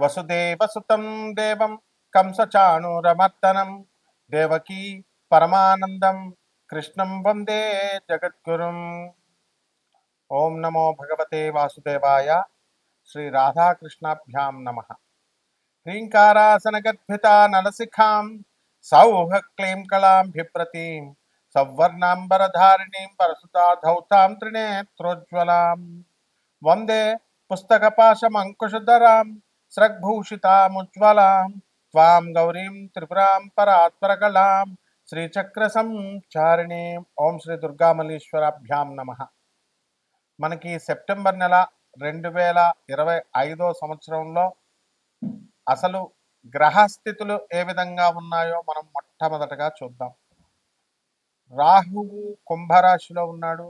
वसुदेवसुतं देवं कंसचाणूरमर्दनं, देवकी परमानन्दं, कृष्णं वंदे जगद्गुरुम्। ॐ नमो भगवते वासुदेवाय, श्रीराधाकृष्णाभ्यां नमः। ह्रीङ्कारासनगर्भिता नलसिखां सौः क्लीं कलां बिभ्रतीं सौवर्णाम्बरधारिणीं परसुता धौतां त्रिनेत्रोज्ज्वलां। वंदे స్రగ్భూషితాముజ్వలాం త్వాం గౌరీం త్రిపురాం పరాత్పరకళాం శ్రీచక్ర సంచారిణీం ఓం శ్రీ దుర్గామల్లీశ్వరాభ్యాం నమ. మనకి సెప్టెంబర్ నెల రెండు వేల ఇరవై ఐదో సంవత్సరంలో అసలు గ్రహస్థితులు ఏ విధంగా ఉన్నాయో మనం మొట్టమొదటగా చూద్దాం. రాహువు కుంభరాశిలో ఉన్నాడు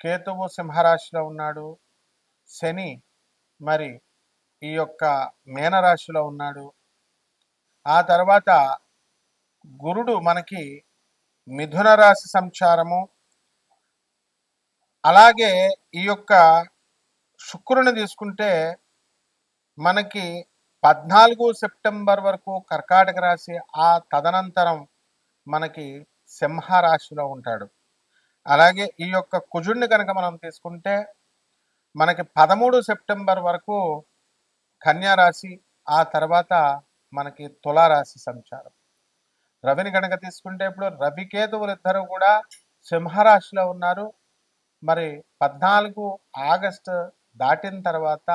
కేతువు సింహరాశిలో ఉన్నాడు శని మరి ఈ యొక్క మీనరాశిలో ఉన్నాడు. ఆ తర్వాత గురుడు మనకి మిథున రాశి సంచారము. అలాగే ఈ యొక్క శుక్రుని తీసుకుంటే మనకి పద్నాలుగు సెప్టెంబర్ వరకు కర్కాటక రాశి ఆ తదనంతరం మనకి సింహ రాశిలో ఉంటాడు. అలాగే ఈ యొక్క కుజుడిని కనుక మనం తీసుకుంటే మనకి పదమూడు సెప్టెంబర్ వరకు కన్యారాశి ఆ తర్వాత మనకి తులారాశి సంచారం. రవిని కనుక తీసుకుంటే ఇప్పుడు రవికేతువులు ఇద్దరు కూడా సింహరాశిలో ఉన్నారు. మరి పద్నాలుగు ఆగస్టు దాటిన తర్వాత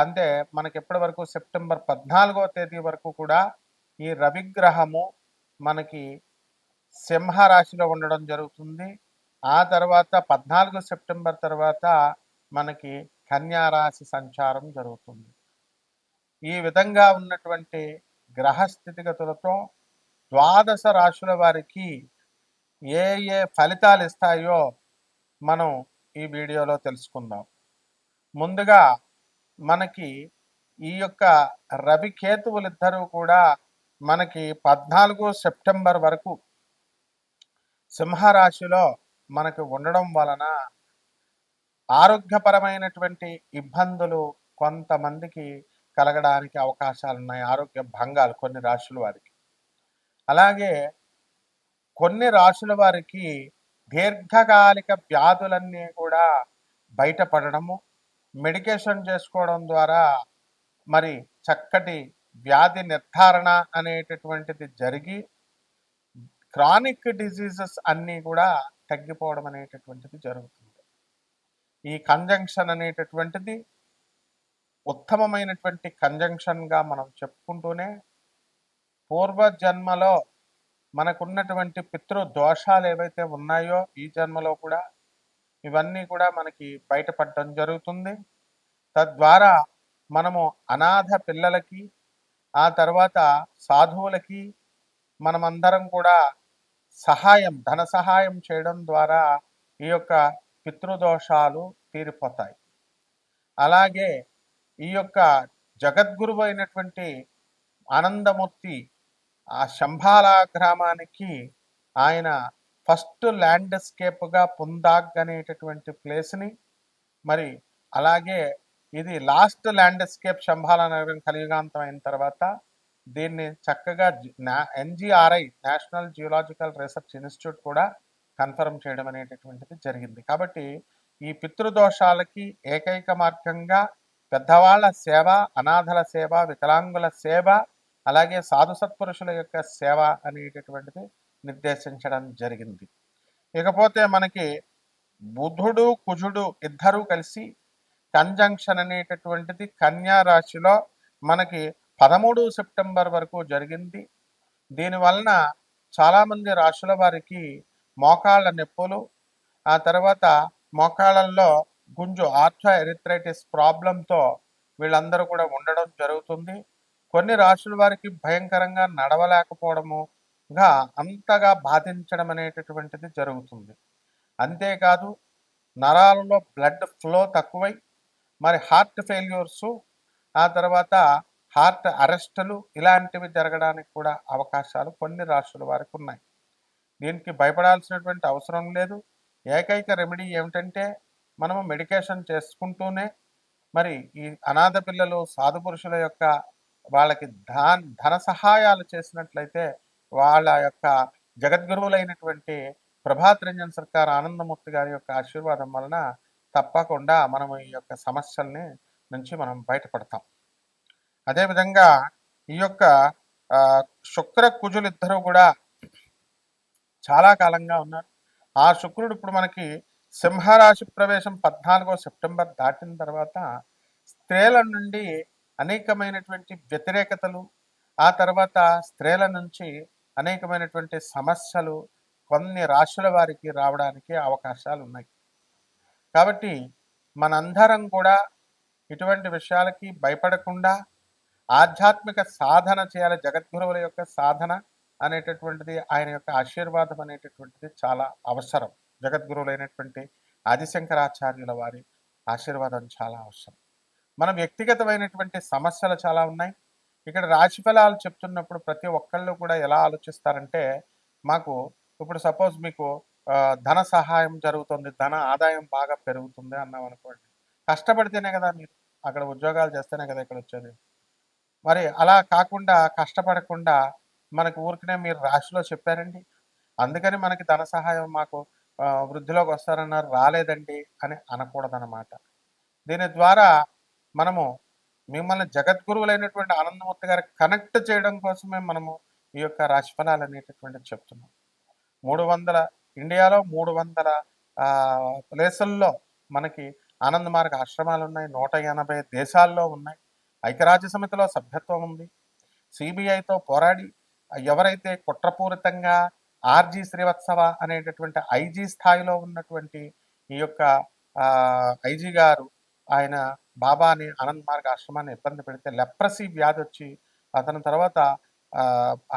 అంటే మనకి ఎప్పటి వరకు సెప్టెంబర్ పద్నాలుగో తేదీ వరకు కూడా ఈ రవిగ్రహము మనకి సింహ రాశిలో ఉండడం జరుగుతుంది. ఆ తర్వాత పద్నాలుగు సెప్టెంబర్ తర్వాత మనకి కన్యారాశి సంచారం జరుగుతుంది. ఈ విధంగా ఉన్నటువంటి గ్రహ స్థితిగతులతో ద్వాదశ రాశుల వారికి ఏ ఏ ఫలితాలు ఇస్తాయో మనం ఈ వీడియోలో తెలుసుకుందాం. ముందుగా మనకి ఈ యొక్క రవికేతువులు కేతువులిద్దరూ కూడా మనకి పద్నాలుగు సెప్టెంబర్ వరకు సింహరాశిలో మనకి ఉండడం వలన ఆరోగ్యపరమైనటువంటి ఇబ్బందులు కొంతమందికి కలగడానికి అవకాశాలు ఉన్నాయి ఆరోగ్య భంగాలు కొన్ని రాశుల వారికి. అలాగే కొన్ని రాశుల వారికి దీర్ఘకాలిక వ్యాధులన్నీ కూడా బయటపడడము మెడికేషన్ చేసుకోవడం ద్వారా మరి చక్కటి వ్యాధి నిర్ధారణ అనేటటువంటిది జరిగి క్రానిక్ డిజీజెస్ అన్నీ కూడా తగ్గిపోవడం అనేటటువంటిది జరుగుతుంది. ఈ కంజంక్షన్ అనేటటువంటిది ఉత్తమమైనటువంటి కంజంక్షన్గా మనం చెప్పుకుంటూనే పూర్వజన్మలో మనకున్నటువంటి పితృ దోషాలు ఏవైతే ఉన్నాయో ఈ జన్మలో కూడా ఇవన్నీ కూడా మనకి బయటపడటం జరుగుతుంది. తద్వారా మనము అనాథ పిల్లలకి ఆ తర్వాత సాధువులకి మనమందరం కూడా సహాయం ధన సహాయం చేయడం ద్వారా ఈ యొక్క పితృదోషాలు తీరిపోతాయి. అలాగే ఈ యొక్క జగద్గురువు అయినటువంటి ఆనందమూర్తి ఆ శంభాల గ్రామానికి ఆయన ఫస్ట్ ల్యాండ్స్కేప్గా పుందాగ్ అనేటటువంటి ప్లేస్ని మరి అలాగే ఇది లాస్ట్ ల్యాండ్స్కేప్ శంభాల నగరం కలియుగాంతం అయిన తర్వాత దీన్ని చక్కగా NGRI National Geological Research Institute కూడా కన్ఫర్మ్ చేయడం అనేటటువంటిది జరిగింది. కాబట్టి ఈ పితృదోషాలకి ఏకైక మార్గంగా పెద్దవాళ్ళ సేవ అనాథల సేవ వికలాంగుల సేవ అలాగే సాధు సత్పురుషుల యొక్క సేవ అనేటటువంటిది నిర్దేశించడం జరిగింది. ఇకపోతే మనకి బుధుడు కుజుడు ఇద్దరూ కలిసి కంజంక్షన్ అనేటటువంటిది కన్యా రాశిలో మనకి పదమూడు సెప్టెంబర్ వరకు జరిగింది. దీనివలన చాలామంది రాశుల వారికి మోకాళ్ళ నొప్పులు ఆ తర్వాత మోకాళ్ళల్లో గుంజు ఆర్థో ఎరిథ్రైటిస్ ప్రాబ్లంతో వీళ్ళందరూ కూడా ఉండడం జరుగుతుంది. కొన్ని రాశుల వారికి భయంకరంగా నడవలేకపోవడముగా అంతగా బాధించడం అనేటటువంటిది జరుగుతుంది. అంతేకాదు నరాలలో బ్లడ్ ఫ్లో తక్కువై మరి హార్ట్ ఫెయిల్యూర్స్ ఆ తర్వాత హార్ట్ అరెస్టులు ఇలాంటివి జరగడానికి కూడా అవకాశాలు కొన్ని రాష్ట్రాల వారికి ఉన్నాయి. దీనికి భయపడాల్సినటువంటి అవసరం లేదు. ఏకైక రెమెడీ ఏమిటంటే మనము మెడికేషన్ చేసుకుంటూనే మరి ఈ అనాథ పిల్లలు సాధు పురుషుల యొక్క వాళ్ళకి ధన ధన సహాయాలు చేసినట్లయితే వాళ్ళ యొక్క జగద్గురువులైనటువంటి ప్రభాత్ రంజన్ సర్కార్ ఆనందమూర్తి గారి యొక్క ఆశీర్వాదం వలన తప్పకుండా మనం ఈ యొక్క సమస్యల్ని నుంచి మనం బయటపడతాం. అదేవిధంగా ఈ యొక్క శుక్ర కుజులు ఇద్దరు కూడా చాలా కాలంగా ఉన్నారు. ఆ శుక్రుడు ఇప్పుడు మనకి సింహరాశి ప్రవేశం పద్నాలుగో సెప్టెంబర్ దాటిన తర్వాత స్త్రీల నుండి అనేకమైనటువంటి వ్యతిరేకతలు ఆ తర్వాత స్త్రీల నుంచి అనేకమైనటువంటి సమస్యలు కొన్ని రాశుల వారికి రావడానికి అవకాశాలు ఉన్నాయి. కాబట్టి మనందరం కూడా ఇటువంటి విషయాలకి భయపడకుండా ఆధ్యాత్మిక సాధన చేయాలి. జగద్గురువుల యొక్క సాధన అనేటటువంటిది ఆయన యొక్క ఆశీర్వాదం అనేటటువంటిది చాలా అవసరం. జగద్గురువులైనటువంటి ఆదిశంకరాచార్యుల వారి ఆశీర్వాదం చాలా అవసరం. మన వ్యక్తిగతమైనటువంటి సమస్యలు చాలా ఉన్నాయి. ఇక్కడ రాశి ఫలాలు చెప్తున్నప్పుడు ప్రతి ఒక్కళ్ళు కూడా ఎలా ఆలోచిస్తారంటే మాకు ఇప్పుడు సపోజ్ మీకు ధన సహాయం జరుగుతుంది ధన ఆదాయం బాగా పెరుగుతుంది అన్నాం అనుకోండి. కష్టపడితేనే కదా మీరు అక్కడ ఉద్యోగాలు చేస్తేనే కదా ఇక్కడ వచ్చేది. మరి అలా కాకుండా కష్టపడకుండా మనకు ఊరికనే మీరు రాశిలో చెప్పారండి. అందుకని మనకి ధన సహాయం మాకు వృద్ధిలోకి వస్తారన్నారు రాలేదండి అని అనకూడదన్నమాట. దీని ద్వారా మనము మిమ్మల్ని జగద్గురువులైనటువంటి ఆనందమూర్తి గారు కనెక్ట్ చేయడం కోసమే మనము ఈ యొక్క రాశిఫలాలు అనేటటువంటిది చెప్తున్నాం. మూడు వందల ఇండియాలో మూడు వందల ప్లేసుల్లో మనకి ఆనంద మార్గ ఆశ్రమాలు ఉన్నాయి నూట ఎనభై దేశాల్లో ఉన్నాయి. ఐక్యరాజ్య సమితిలో సభ్యత్వం ఉంది. సిబిఐతో పోరాడి ఎవరైతే కుట్రపూరితంగా ఆర్జీ శ్రీవత్సవ అనేటటువంటి ఐజీ స్థాయిలో ఉన్నటువంటి ఈ యొక్క ఐజీ గారు ఆయన బాబాని ఆనంద్ మార్గ ఆశ్రమాన్ని ఇబ్బంది పెడితే లెప్రసీ వ్యాధి వచ్చి అతని తర్వాత ఆ,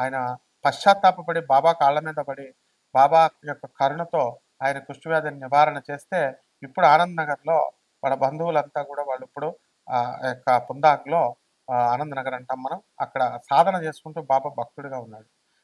ఆయన పశ్చాత్తాపడి బాబా కాళ్ళ మీద పడి బాబా యొక్క కరుణతో ఆయన కుష్ఠవ్యాధిని నివారణ చేస్తే ఇప్పుడు ఆనంద్ నగర్లో వాళ్ళ బంధువులంతా కూడా వాళ్ళు ఇప్పుడు ఆ యొక్క పుందాక్లో ఆనంద్ నగర్ అంటాం మనం అక్కడ సాధన చేసుకుంటూ బాబా భక్తుడిగా ఉన్నాడు.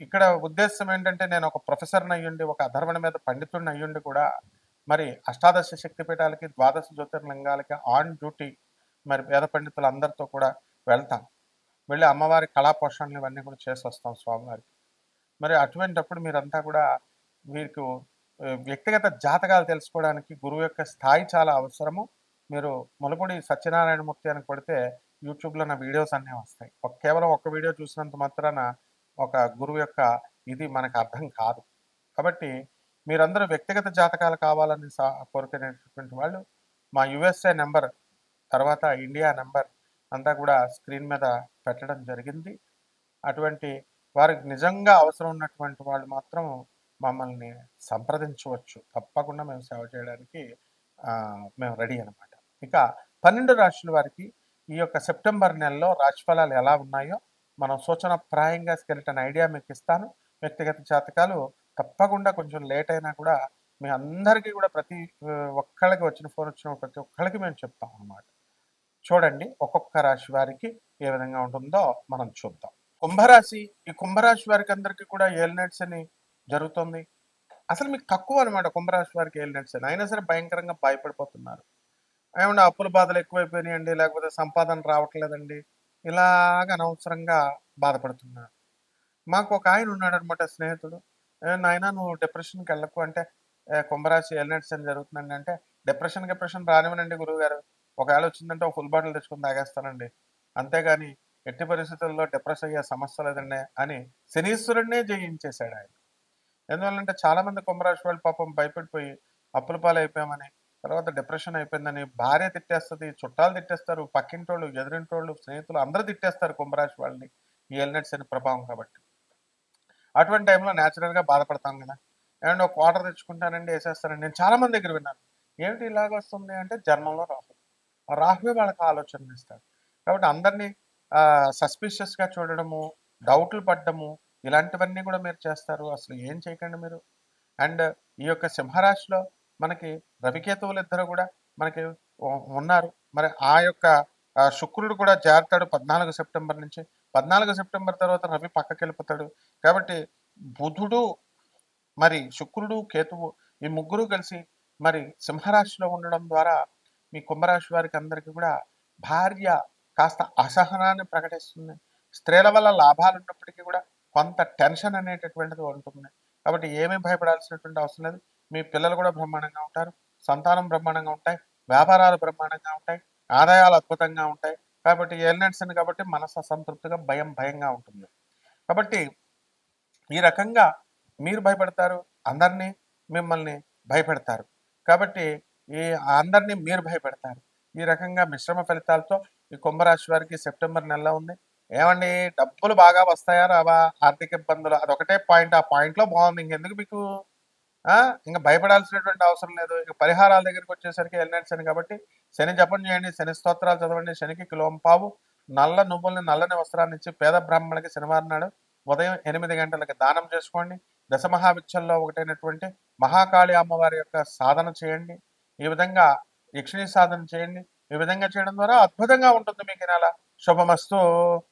ఇక్కడ ఉద్దేశం ఏంటంటే నేను ఒక ప్రొఫెసర్ని అయ్యుండి ఒక అధర్వణ మీద పండితుడిని అయ్యుండి కూడా మరి అష్టాదశ శక్తిపీఠాలకి ద్వాదశ జ్యోతిర్లింగాలకి ఆన్ డ్యూటీ మరి వేద పండితులు అందరితో కూడా వెళ్తాం. వెళ్ళి అమ్మవారి కళా పోషణలు ఇవన్నీ కూడా చేసి వస్తాం స్వామివారికి. మరి అటువంటిప్పుడు మీరంతా కూడా మీకు వ్యక్తిగత జాతకాలు తెలుసుకోవడానికి గురువు యొక్క స్థాయి చాలా అవసరము. మీరు ములపూడి సత్యనారాయణమూర్తి అని కొడితే యూట్యూబ్లో నా వీడియోస్ అన్నీ వస్తాయి. కేవలం ఒక వీడియో చూసినంత మాత్రాన ఒక గురువు యొక్క ఇది మనకు అర్థం కాదు. కాబట్టి మీరందరూ వ్యక్తిగత జాతకాలు కావాలని సా కోరుకునేటటువంటి వాళ్ళు మా యుఎస్ఏ నెంబర్ తర్వాత ఇండియా నెంబర్ అంతా కూడా స్క్రీన్ మీద పెట్టడం జరిగింది. అటువంటి వారికి నిజంగా అవసరం ఉన్నటువంటి వాళ్ళు మాత్రం మమ్మల్ని సంప్రదించవచ్చు. తప్పకుండా మేము సేవ చేయడానికి మేము రెడీ అనమాట ఇక పన్నెండు రాశుల వారికి ఈ యొక్క సెప్టెంబర్ నెలలో రాశిఫలాలు ఎలా ఉన్నాయో మనం సూచన ప్రాయంగా స్కెలిటన్ ఐడియా మీకు ఇస్తాను. వ్యక్తిగత జాతకాలు తప్పకుండా కొంచెం లేట్ అయినా కూడా మీ అందరికీ కూడా ప్రతి ఒక్కళ్ళకి వచ్చిన ఫోన్ వచ్చిన ప్రతి ఒక్కళ్ళకి మేము చెప్తాం అన్నమాట. చూడండి ఒక్కొక్క రాశి వారికి ఏ విధంగా ఉంటుందో మనం చూద్దాం. కుంభరాశి ఈ కుంభరాశి వారికి అందరికీ కూడా ఏలినట్స్ అని జరుగుతుంది. అసలు మీకు తక్కువ అనమాట కుంభరాశి వారికి ఏలినట్స్ అని. అయినా సరే భయంకరంగా భయపడిపోతున్నారు. ఏమన్నా అప్పుల బాధలు ఎక్కువైపోయినాయండి లేకపోతే సంపాదన రావట్లేదండి ఇలాగ అనవసరంగా బాధపడుతున్నారు మాకు ఒక ఆయన ఉన్నాడు అనమాట స్నేహితుడు. నాయన నాయనా నువ్వు డిప్రెషన్కి వెళ్ళకు. అంటే కుంభరాశి ఎల్నెట్స్ అని జరుగుతుందండి అంటే డిప్రెషన్ డిప్రెషన్ రానివ్వనండి గురువు గారు ఒకవేళ వచ్చిందంటే ఒక ఫుల్ బాటిల్ తెచ్చుకొని తాగేస్తానండి. అంతేగాని ఎట్టి పరిస్థితుల్లో డిప్రెస్ అయ్యే సమస్య లేదండి అని శనీశ్వరుడినే జయించేశాడు ఆయన. ఎందువల్లంటే చాలా మంది కుంభరాశి వాళ్ళు పాపం భయపడిపోయి అప్పుల పాలైపోయామని తర్వాత డిప్రెషన్ అయిపోయిందని భార్య తిట్టేస్తుంది చుట్టాలు తిట్టేస్తారు పక్కింటోళ్ళు ఎదురింటోళ్ళు స్నేహితులు అందరూ తిట్టేస్తారు కుంభరాశి వాళ్ళని ఈ ఎల్నెట్స్ అనే ప్రభావం కాబట్టి. అటువంటి టైంలో న్యాచురల్గా బాధపడతాం కదా. ఏమంటే ఒక వాటర్ తెచ్చుకుంటానండి వేసేస్తానండి. నేను చాలా మంది దగ్గర విన్నాను. ఏమిటి ఇలాగ వస్తుంది? అంటే జన్మంలో రాహు. రాహువే వాళ్ళకి ఆలోచన ఇస్తాడు కాబట్టి అందరినీ సస్పిషియస్గా చూడడము డౌట్లు పడ్డము ఇలాంటివన్నీ కూడా మీరు చేస్తారు. అసలు ఏం చేయకండి మీరు? అండ్ ఈ యొక్క సింహరాశిలో మనకి రవికేతువులు ఇద్దరు కూడా మనకి ఉన్నారు. మరి ఆ యొక్క శుక్రుడు కూడా జారుతాడు పద్నాలుగు సెప్టెంబర్ నుంచి. పద్నాలుగు సెప్టెంబర్ తర్వాత రవి పక్కకి వెళ్ళిపోతాడు కాబట్టి బుధుడు మరి శుక్రుడు కేతువు ఈ ముగ్గురు కలిసి మరి సింహరాశిలో ఉండడం ద్వారా మీ కుంభరాశి వారికి అందరికీ కూడా భార్య కాస్త అసహనాన్ని ప్రకటిస్తుంది. స్త్రీల వల్ల లాభాలు ఉన్నప్పటికీ కూడా కొంత టెన్షన్ అనేటటువంటిది ఉంటుంది కాబట్టి ఏమీ భయపడాల్సినటువంటి అవసరం లేదు. మీ పిల్లలు కూడా బ్రహ్మాండంగా ఉంటారు. సంతానం బ్రహ్మాండంగా ఉంటాయి. వ్యాపారాలు బ్రహ్మాండంగా ఉంటాయి. ఆదాయాలు అద్భుతంగా ఉంటాయి. కాబట్టి ఎలిమెంట్స్ అని కాబట్టి మనసు అసంతృప్తిగా భయం భయంగా ఉంటుంది. కాబట్టి ఈ రకంగా మీరు భయపెడతారు అందరినీ మిమ్మల్ని భయపెడతారు. కాబట్టి ఈ అందరినీ మీరు భయపెడతారు. ఈ రకంగా మిశ్రమ ఫలితాలతో ఈ కుంభరాశి వారికి సెప్టెంబర్ నెలలో ఉంది. ఏమండి డబ్బులు బాగా వస్తాయా రావా? ఆర్థిక ఇబ్బందులు. అదొకటే పాయింట్. ఆ పాయింట్లో బాగుంది. ఇంకెందుకు మీకు? ఇంకా భయపడాల్సినటువంటి అవసరం లేదు. ఇక పరిహారాల దగ్గరికి వచ్చేసరికి ఎల్నెట్స్ శని కాబట్టి శని జపం చేయండి శని స్తోత్రాలు చదవండి శనికి కిలోంపావు నల్ల నువ్వుల్ని నల్లని వస్త్రాన్ని ఇచ్చి పేద బ్రాహ్మణులకి శనివారం నాడు ఉదయం ఎనిమిది గంటలకి దానం చేసుకోండి. దశమహావిచ్చల్లో ఒకటైనటువంటి మహాకాళి అమ్మవారి యొక్క సాధన చేయండి. ఈ విధంగా యక్షిణి సాధన చేయండి. ఈ విధంగా చేయడం ద్వారా అద్భుతంగా ఉంటుంది మీకు ఈ నెల. శుభమస్తు.